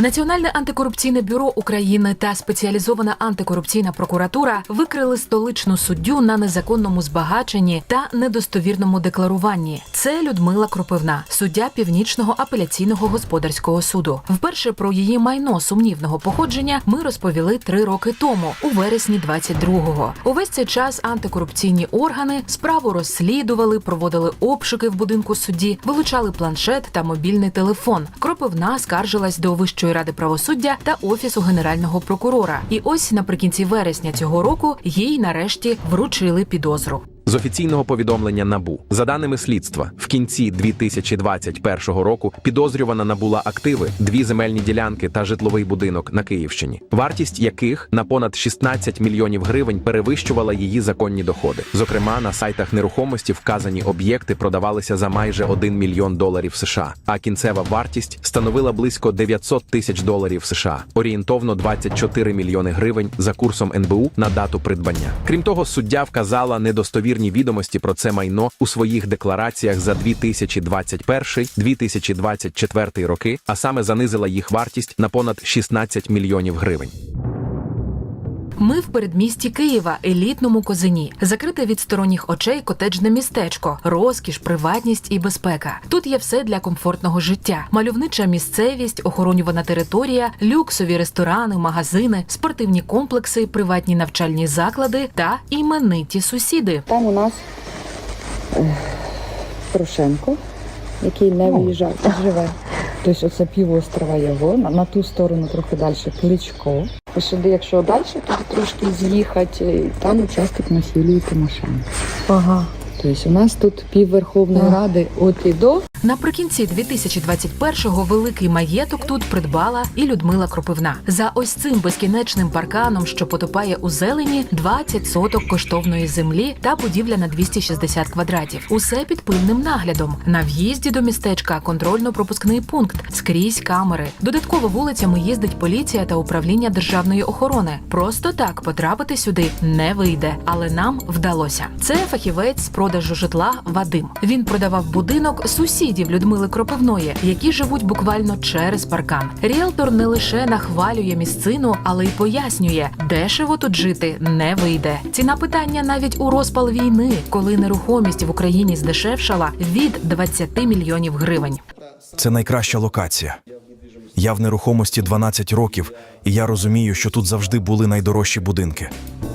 Національне антикорупційне бюро України та спеціалізована антикорупційна прокуратура викрили столичну суддю на незаконному збагаченні та недостовірному декларуванні. Це Людмила Кропивна, суддя північного апеляційного господарського суду. Вперше про її майно сумнівного походження ми розповіли три роки тому, у вересні 22-го. Увесь цей час антикорупційні органи справу розслідували, проводили обшуки в будинку судді, вилучали планшет та мобільний телефон. Кропивна скаржилась до Вищої ради правосуддя та офісу генерального прокурора. І ось наприкінці вересня цього року їй нарешті вручили підозру. З офіційного повідомлення НАБУ за даними слідства, в кінці 2021 року підозрювана набула активи, дві земельні ділянки та житловий будинок на Київщині, вартість яких на понад 16 мільйонів гривень перевищувала її законні доходи. Зокрема, на сайтах нерухомості вказані об'єкти продавалися за майже 1 мільйон доларів США, а кінцева вартість становила близько 900 тисяч доларів США, орієнтовно 24 мільйони гривень за курсом НБУ на дату придбання. Крім того, суддя вказала недостовірні відомості про це майно у своїх деклараціях за 2021-2024 роки, а саме занизила їх вартість на понад 16 мільйонів гривень. Ми в передмісті Києва, елітному козині, закрите від сторонніх очей котеджне містечко, розкіш, приватність і безпека. Тут є все для комфортного життя: мальовнича місцевість, охоронювана територія, люксові ресторани, магазини, спортивні комплекси, приватні навчальні заклади та імениті сусіди. Там у нас е, Порошенко, який не виїжджав, живе. Тобто оце півострова його, на, на ту сторону трохи далі Кличко. І сюди, якщо далі, то трошки з'їхати, і там участок на Юлії Тимошенко. Ага. Тобто у нас тут пів Верховної Ради от і до. Наприкінці 2021-го великий маєток тут придбала і Людмила Кропивна. За ось цим безкінечним парканом, що потопає у зелені, 20 соток коштовної землі та будівля на 260 квадратів. Усе під пильним наглядом. На в'їзді до містечка контрольно-пропускний пункт, скрізь камери. Додатково вулицями їздить поліція та управління державної охорони. Просто так потрапити сюди не вийде, але нам вдалося. Це фахівець з продажу житла Вадим. Він продавав будинок сусідів Людмили Кропивної, які живуть буквально через паркан. Ріелтор не лише нахвалює місцину, але й пояснює, дешево тут жити не вийде. Ціна питання навіть у розпал війни, коли нерухомість в Україні здешевшала від 20 мільйонів гривень. Це найкраща локація. Я в нерухомості 12 років, і я розумію, що тут завжди були найдорожчі будинки.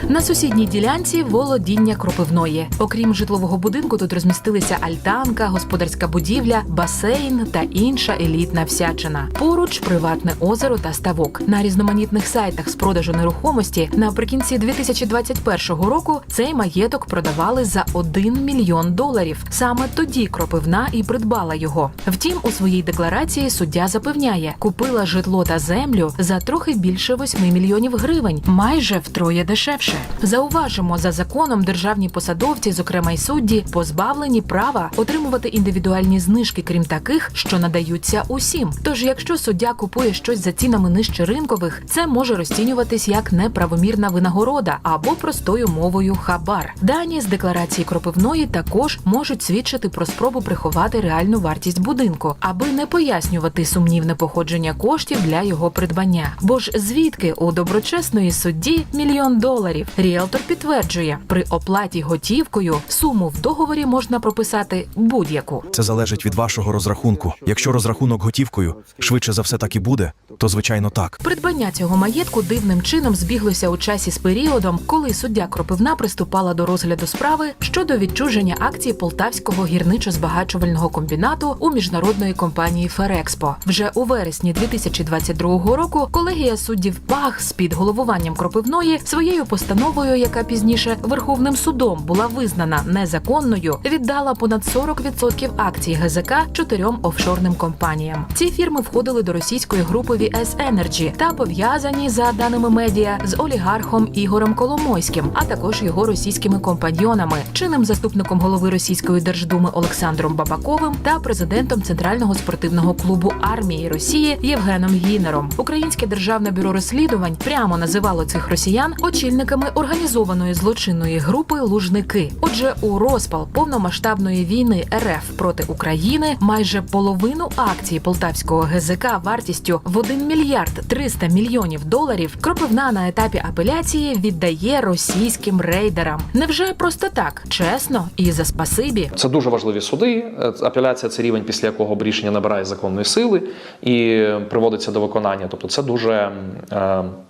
На сусідній ділянці володіння кропивної. Окрім житлового будинку, тут розмістилися альтанка, господарська будівля, басейн та інша елітна всячина. Поруч приватне озеро та ставок. На різноманітних сайтах з продажу нерухомості наприкінці 2021 року цей маєток продавали за 1 мільйон доларів. Саме тоді кропивна і придбала його. Втім, у своїй декларації суддя запевняє, купила житло та землю за трохи більше 8 мільйонів гривень, майже втроє дешевше. Зауважимо, за законом державні посадовці, зокрема й судді, позбавлені права отримувати індивідуальні знижки, крім таких, що надаються усім. Тож, якщо суддя купує щось за цінами нижче ринкових, це може розцінюватись як неправомірна винагорода або простою мовою хабар. Дані з декларації кропивної також можуть свідчити про спробу приховати реальну вартість будинку, аби не пояснювати сумнівне походження коштів для його придбання. Бо ж звідки у доброчесної судді мільйон доларів? Ріелтор підтверджує, при оплаті готівкою суму в договорі можна прописати будь-яку. Це залежить від вашого розрахунку. Якщо розрахунок готівкою швидше за все так і буде, то звичайно так. Придбання цього маєтку дивним чином збіглося у часі з періодом, коли суддя Кропивна приступала до розгляду справи щодо відчуження акцій Полтавського гірничо-збагачувального комбінату у міжнародної компанії Ферекспо. Вже у вересні 2022 року колегія суддів ПАГ з під головуванням Кропивної своєю постановою, яка пізніше Верховним судом була визнана незаконною, віддала понад 40% акцій ГЗК чотирьом офшорним компаніям. Ці фірми входили до російської групи VS Energy та пов'язані за даними медіа з олігархом Ігорем Коломойським, а також його російськими компаньйонами, чинним заступником голови російської держдуми Олександром Бабаковим та президентом Центрального спортивного клубу армії Росії Євгеном Гінером. Українське державне бюро розслідувань прямо називало цих росіян очільниками організованої злочинної групи Лужники. Отже, у розпал повномасштабної війни РФ проти України майже половину акцій полтавського ГЗК вартістю в 1 мільярд 300 мільйонів доларів Кропивна на етапі апеляції віддає російським рейдерам. Невже просто так, чесно і за спасибі? Це дуже важливі суди. Е, Апеляція це рівень, після якого рішення набирає законної сили і приводиться до виконання. Тобто, це дуже,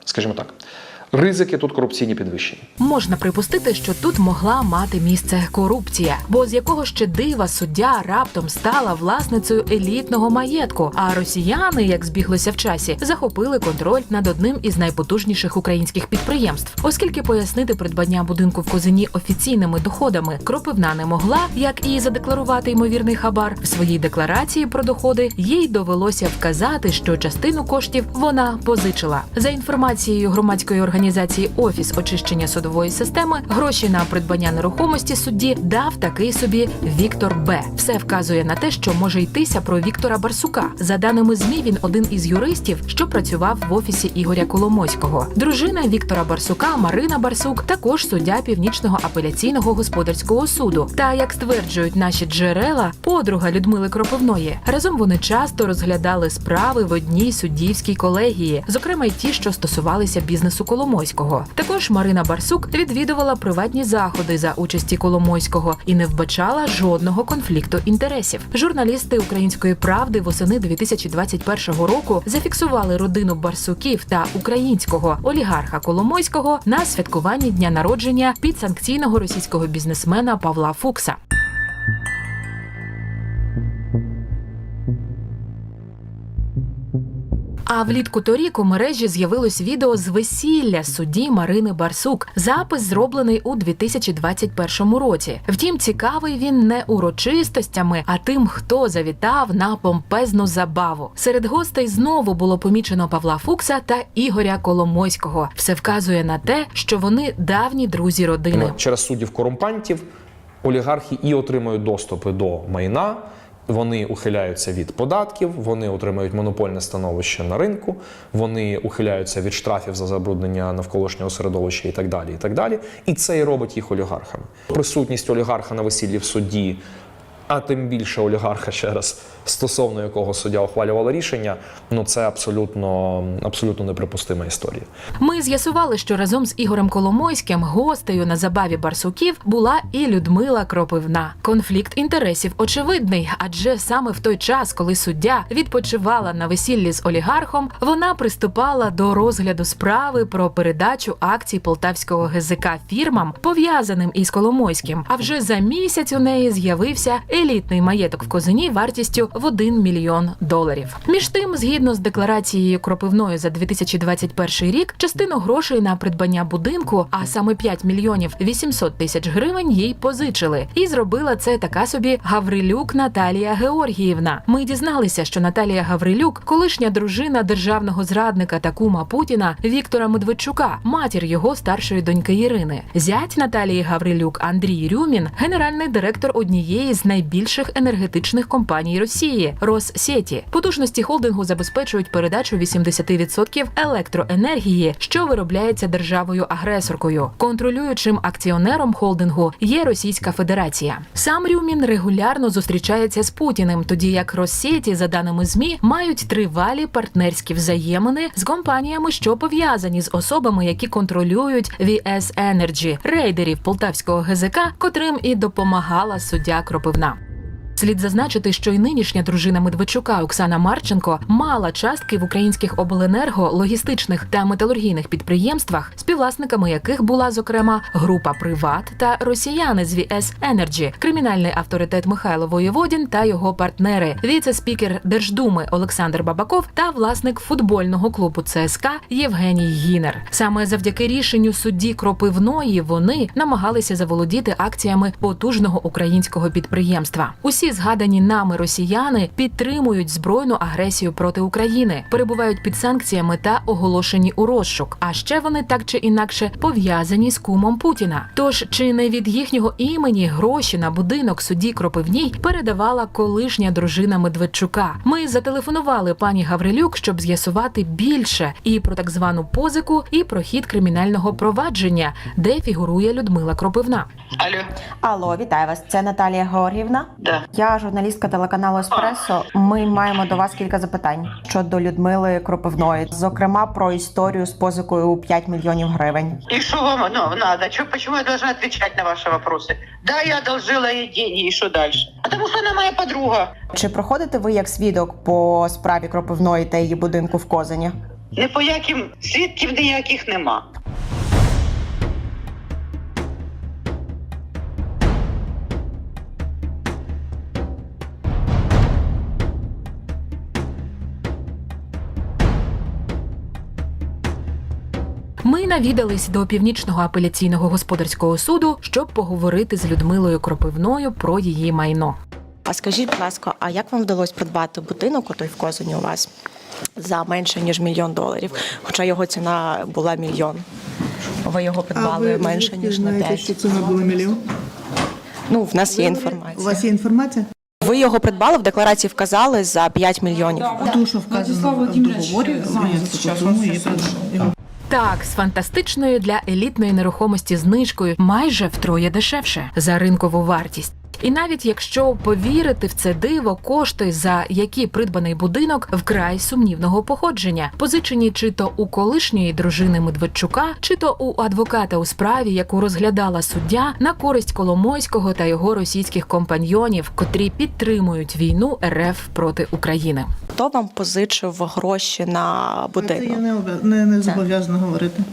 скажімо так, ризики тут корупційні підвищені. Можна припустити, що тут могла мати місце корупція, бо з якого ще дива суддя раптом стала власницею елітного маєтку. А росіяни, як збіглося в часі, захопили контроль над одним із найпотужніших українських підприємств, оскільки пояснити придбання будинку в Козині офіційними доходами Кропивна не могла, як і задекларувати ймовірний хабар в своїй декларації про доходи. Їй довелося вказати, що частину коштів вона позичила. За інформацією громадської організації Офіс очищення судової системи, гроші на придбання нерухомості судді дав такий собі Віктор Б. Все вказує на те, що може йтися про Віктора Барсука. За даними змі, він один із юристів, що працював в офісі Ігоря Коломойського. Дружина Віктора Барсука Марина Барсук також суддя північного апеляційного господарського суду. Та як стверджують наші джерела, подруга Людмили Кропивної. Разом вони часто розглядали справи в одній суддівській колегії, зокрема й ті, що стосувалися бізнесу Коломойського. Також Марина Барсук відвідувала приватні заходи за участі Коломойського і не вбачала жодного конфлікту інтересів. Журналісти української правди восени 2021 року зафіксували родину Барсуків та українського олігарха Коломойського на святкуванні дня народження підсанкційного російського бізнесмена Павла Фукса. А влітку торік у мережі з'явилось відео з весілля судді Марини Барсук. Запис зроблений у 2021 році. Втім, цікавий він не урочистостями, а тим, хто завітав на помпезну забаву. Серед гостей знову було помічено Павла Фукса та Ігоря Коломойського. Все вказує на те, що вони давні друзі родини. Через суддів корумпантів олігархи і отримують доступи до майна. Вони ухиляються від податків, вони отримають монопольне становище на ринку, вони ухиляються від штрафів за забруднення навколишнього середовища і так далі. І так далі. І це і робить їх олігархами. Присутність олігарха на весіллі в суді, а тим більше олігарха ще раз, стосовно якого суддя ухвалювала рішення, ну це абсолютно, абсолютно неприпустима історія. Ми з'ясували, що разом з Ігорем Коломойським гостею на забаві барсуків була і Людмила Кропивна. Конфлікт інтересів очевидний, адже саме в той час, коли суддя відпочивала на весіллі з олігархом, вона приступала до розгляду справи про передачу акцій полтавського ГЗК фірмам, пов'язаним із Коломойським. А вже за місяць у неї з'явився елітний маєток в Козині вартістю в 1 мільйон доларів. Між тим, згідно з декларацією Кропивної за 2021 рік, частину грошей на придбання будинку, а саме 5 мільйонів 800 тисяч гривень, їй позичили. І зробила це така собі Гаврилюк Наталія Георгіївна. Ми дізналися, що Наталія Гаврилюк, колишня дружина державного зрадника та кума Путіна Віктора Медведчука, матір його старшої доньки Ірини. Зять Наталії Гаврилюк Андрій Рюмін, генеральний директор однієї з найбільших енергетичних компаній Росії Россеті. Потужності холдингу забезпечують передачу 80% електроенергії, що виробляється державою-агресоркою. Контролюючим акціонером холдингу є Російська Федерація. Сам Рюмін регулярно зустрічається з Путіним, тоді як Россеті, за даними змі, мають тривалі партнерські взаємини з компаніями, що пов'язані з особами, які контролюють VS Energy, рейдерів полтавського ГЗК, котрим і допомагала суддя Кропивна. Слід зазначити, що й нинішня дружина Медведчука Оксана Марченко мала частки в українських обленерго, логістичних та металургійних підприємствах, співвласниками яких була зокрема група Приват та росіяни з VS Energy, кримінальний авторитет Михайло Воєводін та його партнери, віце-спікер Держдуми Олександр Бабаков та власник футбольного клубу ЦСКА Євгеній Гінер. Саме завдяки рішенню судді Кропивної вони намагалися заволодіти акціями потужного українського підприємства. Усі згадані нами росіяни підтримують збройну агресію проти України, перебувають під санкціями та оголошені у розшук. А ще вони так чи інакше пов'язані з кумом Путіна. Тож чи не від їхнього імені гроші на будинок судді Кропивній передавала колишня дружина Медведчука? Ми зателефонували пані Гаврилюк, щоб з'ясувати більше і про так звану позику, і про хід кримінального провадження, де фігурує Людмила Кропивна. Алло, Алло, вітаю вас. Це Наталія Георгіївна. да. Я журналістка телеканалу Еспресо. Ми маємо до вас кілька запитань щодо Людмили Кропивної, зокрема про історію з позикою у 5 мільйонів гривень. И что вам ну, надо? Чё, почему я должна отвечать на ваши вопросы? Да, я одолжила ей деньги, и что дальше? Потому что она моя подруга. Чи проходите ви як свідок по справі Кропивної та її будинку в Козині? Ні по яким свідків ніяких нема. Ми навідались до північного апеляційного господарського суду, щоб поговорити з Людмилою Кропивною про її майно. А скажіть, будь ласка, а як вам вдалося придбати будинок отой в Козині у вас за менше ніж мільйон доларів? Хоча його ціна була мільйон. Ви його придбали менше ніж на знаєте, 5. що ціна була мільйон? Ну, в нас є інформація. У вас є інформація? Ви його придбали в декларації, вказали за 5 мільйонів. Ту, що вказано в договорі, тому і продаю. Так, з фантастичною для елітної нерухомості знижкою майже втроє дешевше за ринкову вартість. І навіть якщо повірити в це диво, кошти, за які придбаний будинок, вкрай сумнівного походження, позичені чи то у колишньої дружини Медведчука, чи то у адвоката у справі, яку розглядала суддя на користь Коломойського та його російських компаньйонів, котрі підтримують війну РФ проти України. Хто вам позичив гроші на Це я не, не, не зобов'язана говорити.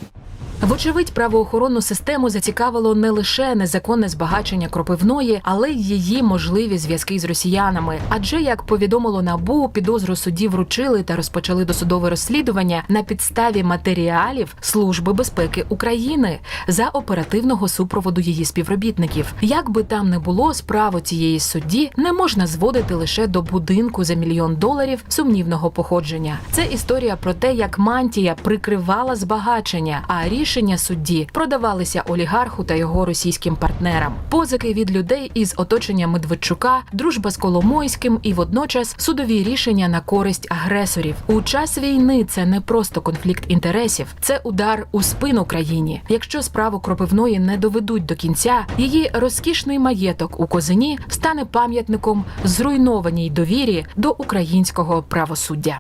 Вочевидь, правоохоронну систему зацікавило не лише незаконне збагачення кропивної, але й її можливі зв'язки з росіянами. Адже як повідомило набу, підозру судді вручили та розпочали досудове розслідування на підставі матеріалів Служби безпеки України за оперативного супроводу її співробітників. Як би там не було, справу цієї судді не можна зводити лише до будинку за мільйон доларів сумнівного походження. Це історія про те, як мантія прикривала збагачення, а рішення судді продавалися олігарху та його російським партнерам. Позики від людей із оточення Медведчука, дружба з Коломойським і водночас судові рішення на користь агресорів. У час війни це не просто конфлікт інтересів, це удар у спину країні. Якщо справу кропивної не доведуть до кінця, її розкішний маєток у Козині стане пам'ятником зруйнованій довірі до українського правосуддя.